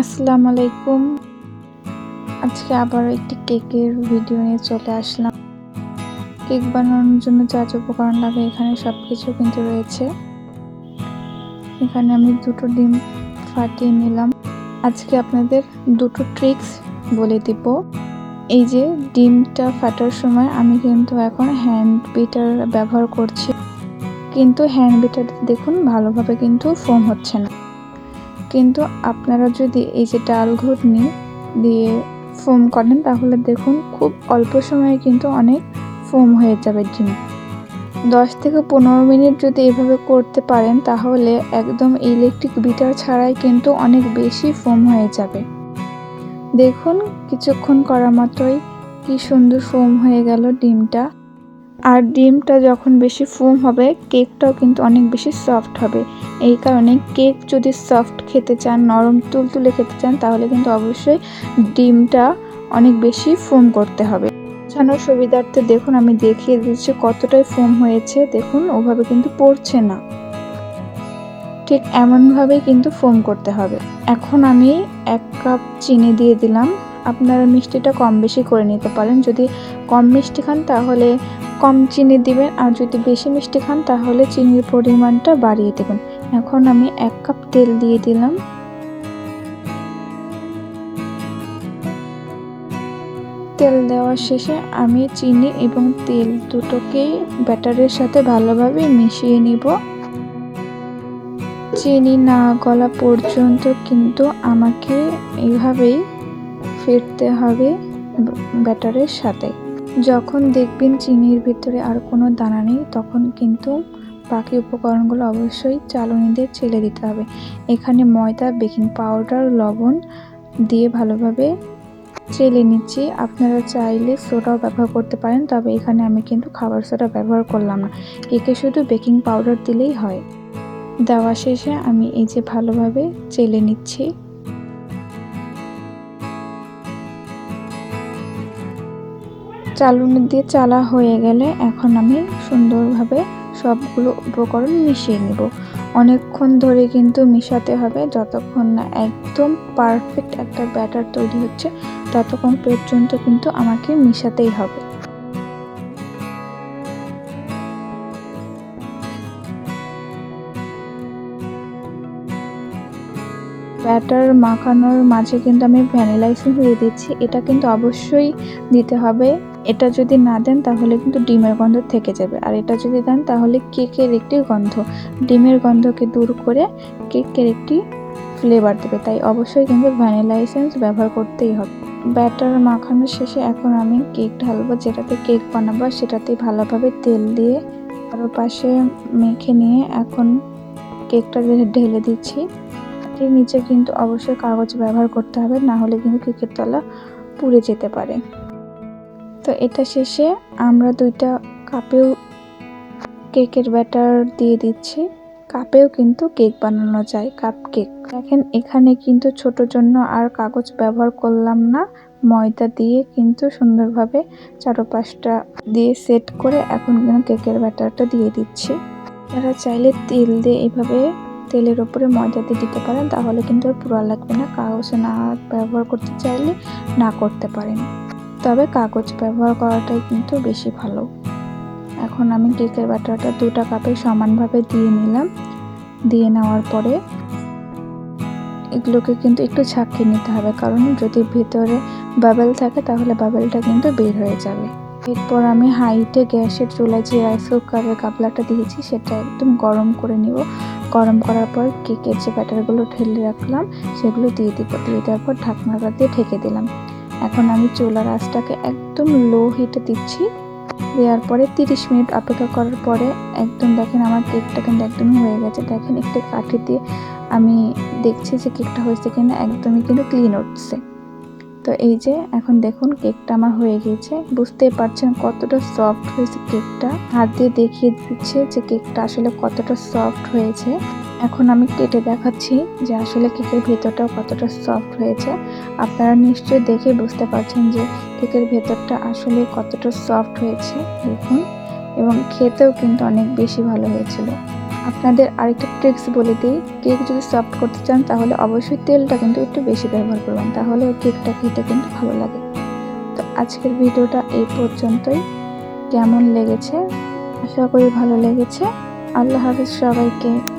আসসালামু আলাইকুম। আজকে আবারও একটি কেকের ভিডিও নিয়ে চলে আসলাম। কেক বানানোর জন্য যা যা উপকরণ লাগে এখানে সব কিছু কিন্তু রয়েছে। এখানে আমি দুটো ডিম ফাটিয়ে নিলাম। আজকে আপনাদের দুটো ট্রিক্স বলে দিব। এই যে ডিমটা ফাটার সময় আমি কিন্তু এখন হ্যান্ড বিটার ব্যবহার করছি। কিন্তু হ্যান্ড বিটার দেখুন ভালোভাবে কিন্তু ফোম হচ্ছে না। কিন্তু আপনারা যদি এই যে ডাল ঘুটনি দিয়ে ফোম করেন, তাহলে দেখুন খুব অল্প সময়ে কিন্তু অনেক ফোম হয়ে যাবে ডিম। দশ থেকে পনেরো মিনিট যদি এভাবে করতে পারেন, তাহলে একদম ইলেকট্রিক বিটার ছাড়াই কিন্তু অনেক বেশি ফোম হয়ে যাবে। দেখুন, কিছুক্ষণ করা মাত্রই কি সুন্দর ফোম হয়ে গেল ডিমটা। আর ডিমটা যখন বেশি ফোম হবে, কেকটাও কিন্তু অনেক বেশি সফট হবে। এই কারণে কেক যদি সফট খেতে চান, নরম তুলতুলে খেতে চান, তাহলে কিন্তু অবশ্যই ডিমটা অনেক বেশি ফোম করতে হবে। বোঝানোর সুবিধার্থে দেখুন, আমি দেখিয়ে দিচ্ছি কতটাই ফোম হয়েছে। দেখুন, ওভাবে কিন্তু পড়ছে না। ঠিক এমনভাবেই কিন্তু ফোম করতে হবে। এখন আমি এক কাপ চিনি দিয়ে দিলাম। আপনারা মিষ্টিটা কম বেশি করে নিতে পারেন। যদি কম মিষ্টি খান, তাহলে কম চিনি দিবেন আর যদি বেশি মিষ্টি খান, তাহলে চিনির পরিমাণটা বাড়িয়ে দেবেন। এখন আমি এক কাপ তেল দিয়ে দিলাম। তেল দেওয়ার শেষে আমি চিনি এবং তেল দুটোকেই ব্যাটারের সাথে ভালোভাবে মিশিয়ে নিব। চিনি না গলা পর্যন্ত কিন্তু আমাকে এইভাবেই ফিরতে হবে ব্যাটারের সাথে। যখন দেখবেন চিনির ভিতরে আর কোনো দানা নেই, তখন কিন্তু বাকি উপকরণগুলো অবশ্যই চালনিদের চেলে দিতে হবে। এখানে ময়দা, বেকিং পাউডার, লবণ দিয়ে ভালোভাবে চেলে নিচ্ছি। আপনারা চাইলে সোডাও ব্যবহার করতে পারেন, তবে এখানে আমি কিন্তু খাবার সোডা ব্যবহার করলাম না। একে শুধু বেকিং পাউডার দিলেই হয়। দেওয়া শেষে আমি এই যে ভালোভাবে চেলে নিচ্ছি। চালুনি দিয়ে চালা হয়ে গেলে এখন আমি সুন্দরভাবে সবগুলো উপকরণ মিশিয়ে নিব। অনেকক্ষণ ধরে কিন্তু মিশাতে হবে, যতক্ষণ না একদম পারফেক্ট একটা ব্যাটার তৈরি হচ্ছে, ততক্ষণ পর্যন্ত কিন্তু আমাকে মিশাতেই হবে। ব্যাটার মাখানোর মাঝে কিন্তু আমি ভ্যানিলা দিয়ে দিচ্ছি। এটা কিন্তু অবশ্যই দিতে হবে। এটা যদি না দেন তাহলে কিন্তু ডিমের গন্ধ থেকে যাবে। আর এটা যদি দেন তাহলে কেকের একটি গন্ধ। ডিমের গন্ধকে দূর করে কেকের একটি ফ্লেভার দেবে। তাই অবশ্যই কিন্তু ভ্যানিলা এসেন্স ব্যবহার করতেই হবে। ব্যাটার মাখানোর শেষে এখন আমি কেক ঢালবো। যেটাতে কেক বানাবো সেটাতে ভালোভাবে তেল দিয়ে আরও পাশে মেখে নিয়ে এখন কেকটা ঢেলে দিচ্ছি। এর নিচে কিন্তু অবশ্যই কাগজ ব্যবহার করতে হবে, না হলে কিন্তু কেকের তলা পুড়ে যেতে পারে। তো এটা শেষে আমরা দুইটা কাপেও কেকের ব্যাটার দিয়ে দিচ্ছি। কাপেও কিন্তু কেক বানানো যায়, কাপ কেক। দেখেন, এখানে কিন্তু ছোট জন্য আর কাগজ ব্যবহার করলাম না। ময়দা দিয়ে কিন্তু সুন্দরভাবে চারোপাশটা দিয়ে সেট করে এখন কেকের ব্যাটারটা দিয়ে দিচ্ছি। যারা চাইলে তেল দিয়ে এভাবে তেলের ওপরে ময়দা দিয়ে দিতে পারেন, তাহলে কিন্তু আর পুরা লাগবে না। কাগজ না ব্যবহার করতে চাইলে না করতে পারেন। তবে কাগজ ব্যবহার করাটাই কিন্তু বেশি ভালো। এখন আমি কেকের ব্যাটারটা দুটা কাপে সমানভাবে দিয়ে নিলাম। দিয়ে নেওয়ার পরে এগুলোকে কিন্তু একটু ছাঁকিয়ে নিতে হবে, কারণ যদি ভিতরে বাবেল থাকে তাহলে বাবেলটা কিন্তু বের হয়ে যাবে। এরপর আমি হাইটে গ্যাসের চুলায় যে রাইস কুকারের গাবলাটা দিয়েছি, সেটা একদম গরম করে নিব। গরম করার পর কেকের যে ব্যাটারগুলো ঢেলে রাখলাম, সেগুলো দিয়ে দিব। দিয়ে দেওয়ার পর ঢাকনাটা দিয়ে ঢেকে দিলাম। এখন আমি চুলার আঁচটাকে একদম লো হিটে দিচ্ছি। দেওয়ার পরে তিরিশ মিনিট অপেক্ষা করার পরে একদম দেখেন আমার কেকটা কিন্তু একদমই হয়ে গেছে। দেখেন একটু কাঠি দিয়ে আমি দেখছি যে কেকটা হয়েছে কিনা, একদমই কিন্তু ক্লিন উঠছে। তো এই যে, এখন দেখুন কেকটা আমার হয়ে গেছে। বুঝতেই পারছেন কতটা সফট হয়েছে কেকটা। হাত দিয়ে দেখিয়ে দিচ্ছে যে কেকটা আসলে কতটা সফট হয়েছে। এখন আমি কেটে দেখাচ্ছি যে আসলে কেকের ভেতরটাও কতটা সফট হয়েছে। আপনারা নিশ্চয়ই দেখে বুঝতে পারছেন যে কেকের ভেতরটা আসলে কতটা সফট হয়েছে। দেখুন, এবং খেতেও কিন্তু অনেক বেশি ভালো হয়েছিল। আপনাদের আরেকটা ট্রিক্স বলে দিই। কেক যদি সফট করতে চান, তাহলে অবশ্যই তেলটা কিন্তু একটু বেশি ব্যবহার করবেন। তাহলে কেকটা খেতে কিন্তু ভালো লাগে। তো আজকের ভিডিওটা এই পর্যন্তই। কেমন লেগেছে? আশা করি ভালো লেগেছে। আল্লাহ হাফিজ সবাইকে।